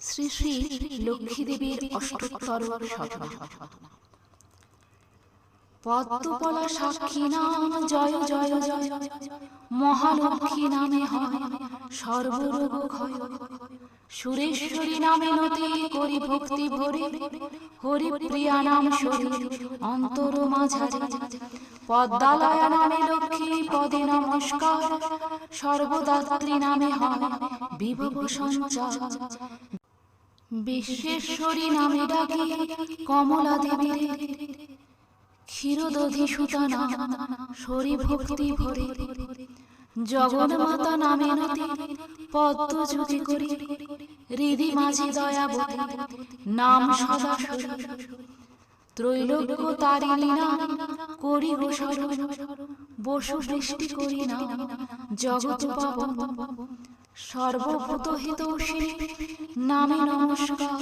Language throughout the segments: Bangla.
শ্রী শ্রী লক্ষ্মী দেবীর অষ্টোত্তর পদ্মপলা সাক্ষী নাম জয় জয় জয় মহালক্ষ্মী নামে হয় সুরেশ্বরী নামে নতি করি ভক্তি ভরে। হরি প্রিয়া নাম শরীর অন্তর মাঝারে। পদ্মালয়া নামে লক্ষ্মী পদে নমস্কার। সর্বদাত্রী নামে হয় বিভব বিশ্বেশ্বরী নামে ডাকে কমলা দেবীর ক্ষীরদধি সুতা নাম শরী ভক্তি ভরে। জগন্মাতা নামে নতি পদ্ম যুগে করি। হৃদি মাঝে দয়াবতী নাম সদা ত্রৈলোক্য তারিণী না করি গো স্মরণ বসু বৃষ্টি করি না, জগৎ পাবন সর্বভূত হিতৌষী নামে নমস্কার।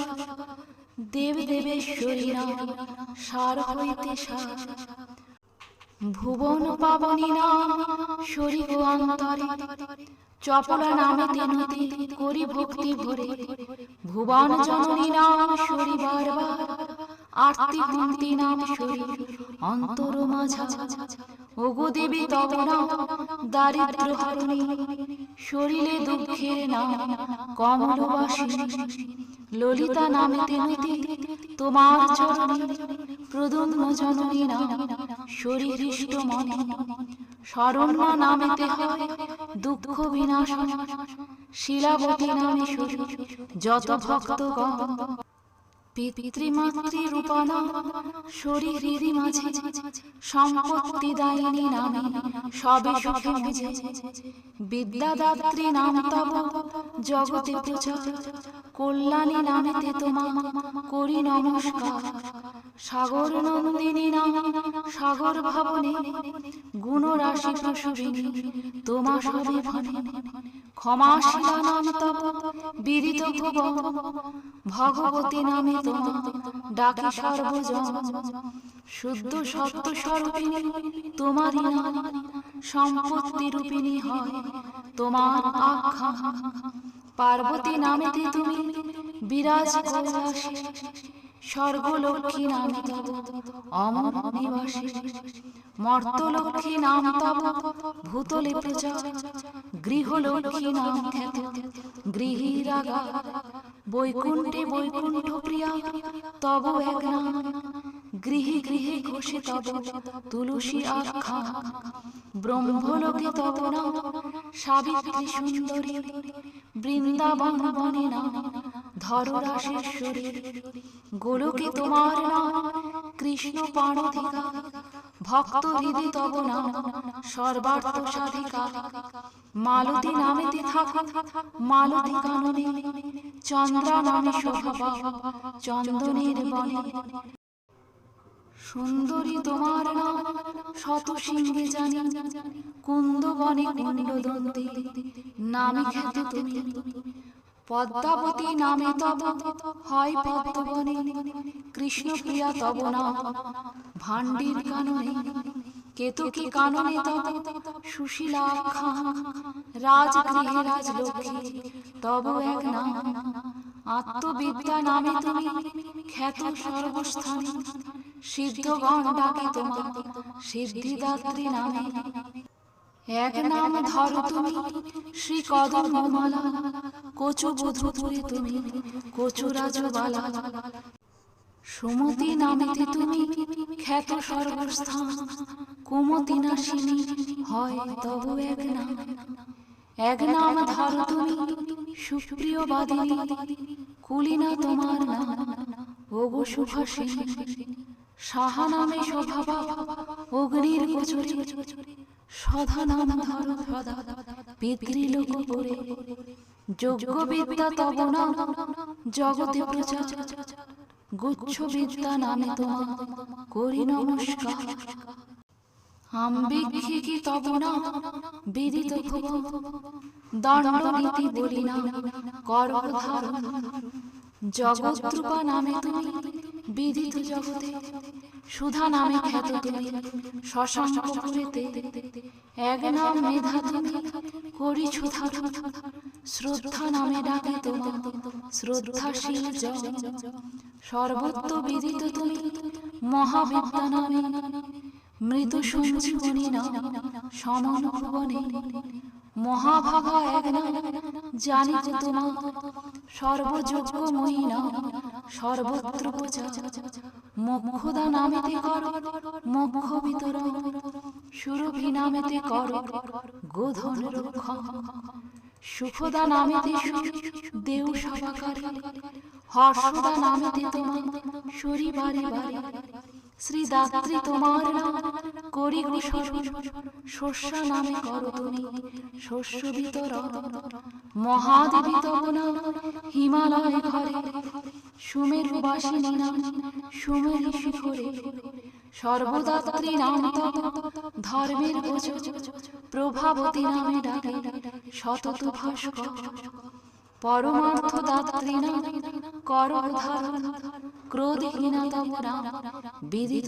দেব দেবেশ্বরী সার হইতে ভুবন পাবনী নাম শরী গো অন্তরে চপলা নামে তেনতি করি ভক্তি ভরে। ভুবন জননী নাম শরী বারবার আরতি কুন্তি নাম শরী অন্তর মাঝা ওগো দেবী তব নাম দারিদ্র হরণী শরীরে দুঃখের নাম কমলবাসিনী, ললিতা নামে তেনতি তোমার চরণে প্রদুম্ন জননী নাম শরীর হৃষ্ট মনে, শরণ্য নামেতে হয় দুঃখ বিনাশ, শিলাবতী নামে যত ভক্তগণ মাঝে নামে বিদ্যাদাত্রী নাম তব, জগতে কল্যাণী নামেতে তোমা, করি নমস্কার। সাগর নন্দিনী নাম, সাগর ভাবনে, গুণরাশি প্রসবিনী, তোমা সবে ভনে। ক্ষমাশীলা নাম তব বিদিত ভুবন ভগবতী নামে তোমা ডাকে সর্বজন শুদ্ধ সত্য স্বরূপিণী তোমারই নাম সম্পত্তি রূপিণী হয় তোমার আখ্যা পার্বতী নামেতে তুমি বিরাজ কৈলাসে স্বর্গলক্ষ্মী নাম তব অমর নিবাসী মর্তলক্ষ্মী নাম তব ভূতলে প্রচার গৃহলক্ষ্মী নাম খ্যাত গৃহীরাগা, বৈকুণ্ঠে বৈকুণ্ঠ প্রিয়া তব এক নাম গৃহে গৃহে ঘোষে তব তুলসী আখ্যা। ব্রহ্মলোকে তব নাম, সাবিত্রী সুন্দরী, বৃন্দাবন বনে নাম ধররাশেশ্বরী গোলকে তোমার নাম, কৃষ্ণ পাণধিকা ভক্ত হৃদি তব নাম, সর্বার্থ সাধিকা। মালতী নামেতে থাকা, মালতী কাননে, চন্দ্রা নামে শোভা, চন্দনের বনে। সুন্দরী তোমার নাম শত সিংহে জানি কুন্দ বনে কুণ্ড দন্তে নামে খ্যাত তুমি। পদ্মাবতী নামে তব হয় পদ্মবনে কৃষ্ণ প্রিয়া তব নাম ভান্ডির কাননে। কেতকী কাননে তব সুশীলা আখ্যা রাজগৃহে রাজলক্ষ্মী, তব এক নাম। আত্মবিদ্যা নামে তুমি খ্যাত সর্বস্থানে, সিদ্ধগণ ডাকে তোমার সিদ্ধিদাত্রী নামে। এক নাম ধরো তুমি শ্রী কদমমালা কচু বধূপুরে তুমি কচু রাজবালা সুমতি নামেতে তুমি খ্যাত সর্বস্থান কুমতি নাশিনী হয় তব এক নাম। এক নাম ধরো তুমি সুপ্রিয় বাদিনী কুলিনা তোমার নাম। ওগো সুভাষিনী, সাহা নামে শোভাবা অগ্নির কচুরি সধা নাম ধর সদা পিতৃলোক করে। যোগ্য বিদ্যা তব নাম, জগতে প্রচার। গুচ্ছ বিদ্যা নামে তোমা, করি নমস্কার। আম্বিক্ষে কি তব নাম বিদিত ভুব দণ্ড নীতি বলি না কর্ম জগৎরূপা নামে তুমি বিদিত জগতে সুধা নামে খ্যাত তুমি শশাঙ্কপুরেতে এক নাম মেধা তুমি করি সুধা শ্রদ্ধা নামে ডাকে তোমা শ্রদ্ধাশীল জন সর্বত্র বিদিত তুমি মহাবিদ্যা নামে সঞ্জীবনী না সমান ভুবনে মহাভাগা এক না জানিত তোমা সর্বযোগ্য মহিনা সর্বত্র পূজা মোক্ষদা নামেতে কর। মোক্ষ বিতরণ সুরভি নামেতে কর। গোধন রক্ষণ সুখদা নামেতে দেউ সভাকারী হর্ষদা নামেতে তোমার শরী বারে। বারে শ্রী তোমার নাম। করি গো স্মরণ শস্য নামে করো তুমি শস্য বিতরণ মহাদেবী তব নাম হিমালয় ঘরে। সুমেরু বাসিনী নাম সুমেরু শিখরে। সর্বদাত্রী নাম তব ধর্মের প্রভাবতী নামে ডাকে শতত ভাস্কর। পরমার্থ দাত্রী নাম ক্রোধহীনা তব নাম বিদিত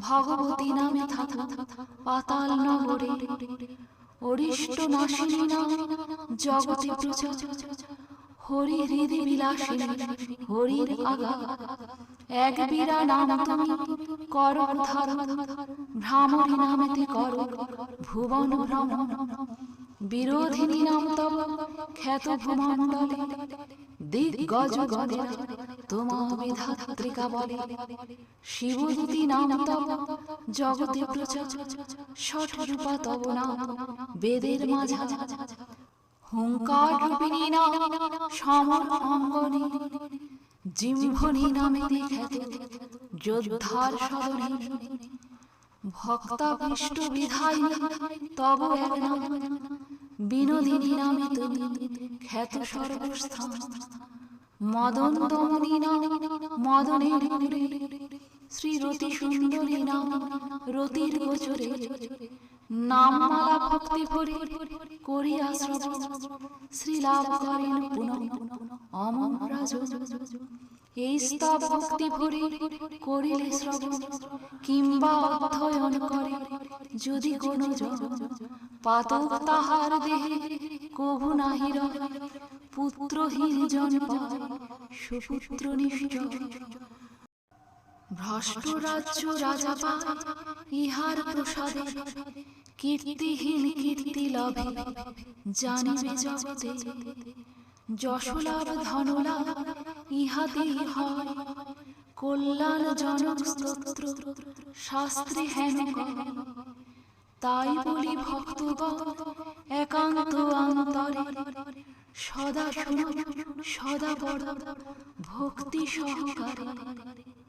ভগবতী নামে পাতাল নগরে। অরিষ্ট নাশিনী নাম, জগতে প্রচার। হরি হৃদি হরির আগা এক বীরা নাম তুমি কর ভ্রামরী কর, ভুবন ভ্রমণ। বিরোধিনী নাম তব খ্যাত ভূমণ্ডলে দিগ্গজ গদে তোমা বিধাত্রিকা বলে শিবদূতি নাম তব জগতে প্রচার ষট রূপা তব বেদের মাঝা, হুঙ্কার রূপিণী নাম, সমর অঙ্গনে জিম্ভনী নামে খ্যাত যোদ্ধার সদনে ভক্তাভীষ্ট তব এক নাম, বিনোদিনী নামে তুমি, খ্যাত সর্বস্থান। মদন দমনী নাম মদনের পুরে শ্রী রতি সুন্দরী নাম, রতির গোচরে। নামমালা ভক্তি ভরে করিয়া শ্রবণ। শ্রী লাভ করেন পুনঃ রাজ এই স্তব ভক্তি ভরে করিলে শ্রবণ। কিংবা অধ্যয়ন করে যদি কোনো জন। পাতক তাহার দেহে, কভু নাহি রয়। পুত্রহীন জন সুপুত্র নিশ্চয় ভ্রষ্ট রাজ্য রাজা ইহার প্রসাদে কীর্তিহীন কীর্তি লাভে জানিবে জগতে। যশলাভ ধনলাভ ইহাতেই হয়। কল্যাণ জনক স্তোত্র শাস্ত্রে হেন তাই বলি ভক্তগণ একান্ত অন্তরে সদা সদা ভক্তি সহকারে।